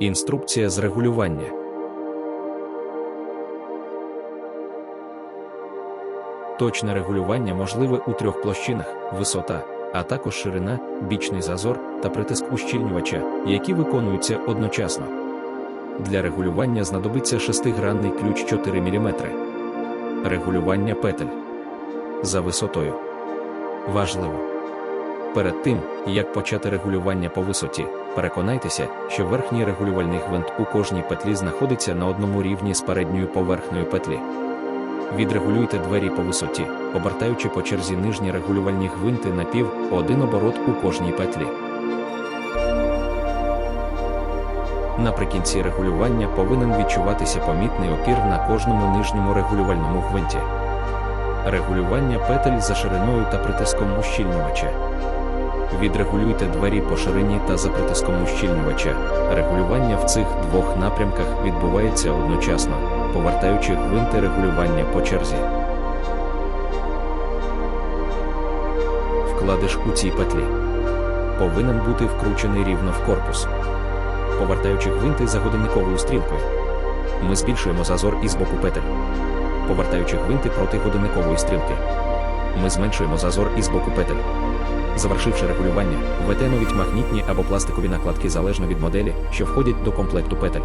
Інструкція з регулювання. Точне регулювання можливе у трьох площинах: висота, а також ширина, бічний зазор та притиск ущільнювача, які виконуються одночасно. Для регулювання знадобиться шестигранний ключ 4 мм. Регулювання петель за висотою. Важливо. Перед тим, як почати регулювання по висоті, переконайтеся, що верхній регулювальний гвинт у кожній петлі знаходиться на одному рівні з передньою поверхнею петлі. Відрегулюйте двері по висоті, обертаючи по черзі нижні регулювальні гвинти на пів один оборот у кожній петлі. Наприкінці регулювання повинен відчуватися помітний опір на кожному нижньому регулювальному гвинті. Регулювання петель за шириною та притиском ущільнювача. Відрегулюйте двері по ширині та за притиском ущільнювача. Регулювання в цих двох напрямках відбувається одночасно, повертаючи гвинти регулювання по черзі. Вкладиш у цій петлі повинен бути вкручений рівно в корпус. Повертаючи гвинти за годинниковою стрілкою, ми збільшуємо зазор із боку петель. Повертаючи гвинти проти годинникової стрілки, ми зменшуємо зазор із боку петель. Завершивши регулювання, введемо від магнітні або пластикові накладки залежно від моделі, що входять до комплекту петель.